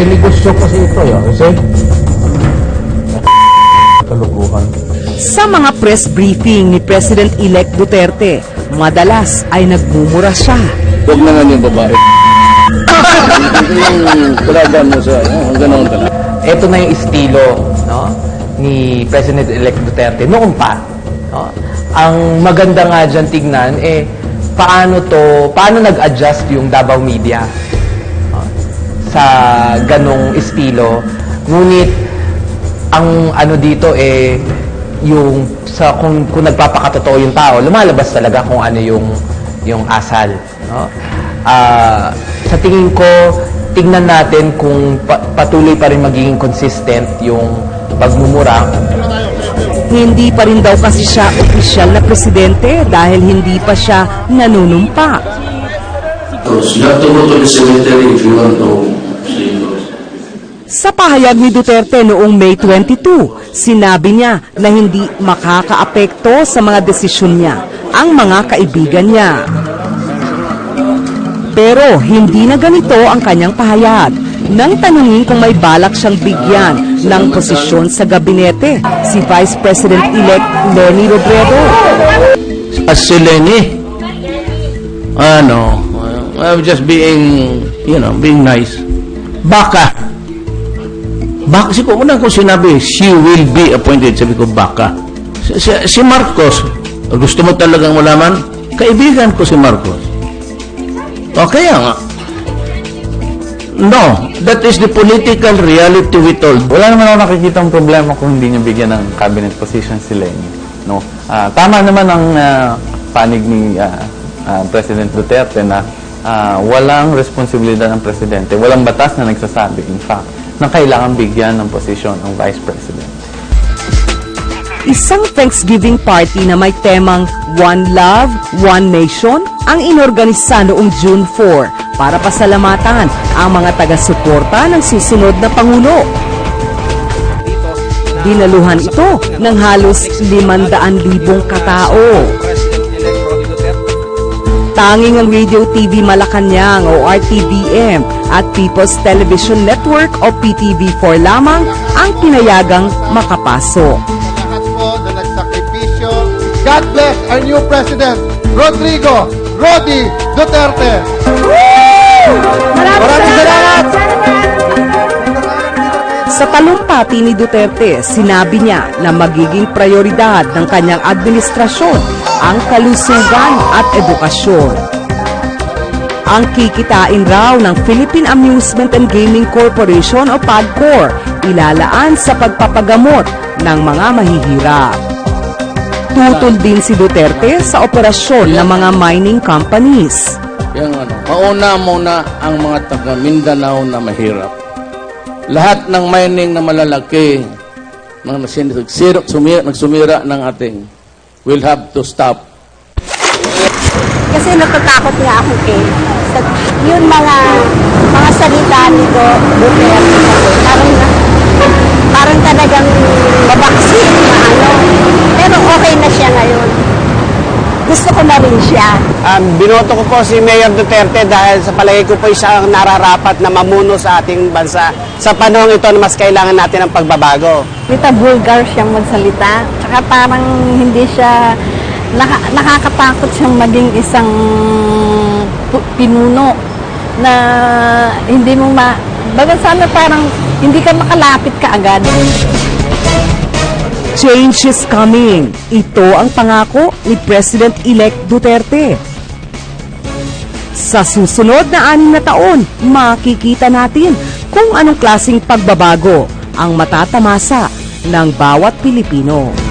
May negosyo kasi ito, eh. Kasi, kaluguhan. Sa mga press briefing ni President-elect Duterte, madalas ay nagmumura siya. Huwag na nga yung babae. yung kalaban mo sa, gano'n talaga. ito na yung estilo no, ni President-elect Duterte noon pa. No? Ang maganda nga dyan tignan, eh, paano to, paano nag-adjust yung Davao Media sa ganong estilo. Ngunit, ang ano dito eh, yung sa kung, kung nagpapakatotoo yung tao, lumalabas talaga kung ano yung yung asal, no? Ah, sa tingin ko, tingnan natin kung pa- patuloy pa rin magiging consistent yung pagmumura Hindi pa rin daw kasi siya opisyal na presidente dahil hindi pa siya nanunumpa. Because you have to go to the cemetery if you want to. Sa pahayag ni Duterte noong May 22, sinabi niya na hindi makakaapekto sa mga desisyon niya ang mga kaibigan niya. Pero hindi na ganito ang kanyang pahayag. Nang tanungin kung may balak siyang bigyan ng posisyon sa gabinete, si Vice President-elect Lenny Robredo. As si Lenny, ano, I'm just being, you know, being nice. Baka. Baka, si ko unang ko sinabi, she will be appointed. Sabi ko, baka. Si, si, si Marcos, gusto mo talagang malaman? Kaibigan ko si Marcos. O kaya nga. No, that is the political reality we told. Wala naman ako nakikita problema kung hindi niya bigyan ng cabinet position si Lenny. No? Ah, tama naman ang ah, panig ni ah, ah, President Duterte na ah, walang responsibilidad ng presidente, walang batas na nagsasabi, in fact, na kailangan bigyan ng posisyon ang Vice President. Isang Thanksgiving party na may temang One Love, One Nation ang inorganisa noong June 4 para pasalamatan ang mga taga-suporta ng susunod na Pangulo. Dinaluhan ito ng halos 500,000 katao. Tanging ang Radio TV Malacanang o RTVM at People's Television Network o PTV4 lamang ang pinayagang makapasok. lahat po na nagsakripisyo. God bless our new President, Rodrigo Rodi Duterte. Maraming salamat! Sa talumpati ni Duterte, sinabi niya na magiging prioridad ng kanyang administrasyon ang kalusugan at edukasyon. Ang kikitain raw ng Philippine Amusement and Gaming Corporation o PAGCOR ilalaan sa pagpapagamot ng mga mahihirap. Tutol din si Duterte sa operasyon ng mga mining companies. Yung ano, mauna muna ang mga taga Mindanao na mahirap. Lahat ng mining na malalaki na nagsumira, sumira, nagsumira ng ating will have to stop. Kasi natatakot nga ako kay sa yun mga mga salita ni Do Duterte kasi parang parang talagang mabaksin na ano. Pero okay na siya ngayon. Siya. Um, binoto ko po si Mayor Duterte dahil sa palagay ko po siya ang nararapat na mamuno sa ating bansa sa panahon ito mas kailangan natin ng pagbabago. Kita vulgar siyang magsalita. Tsaka parang hindi siya naka, nakakatakot siyang maging isang pinuno na hindi mo ma... Baga sana parang hindi ka makalapit ka agad. Change is coming. Ito ang pangako ni President-elect Duterte. Sa susunod na anim na taon, makikita natin kung anong klasing pagbabago ang matatamasa ng bawat Pilipino.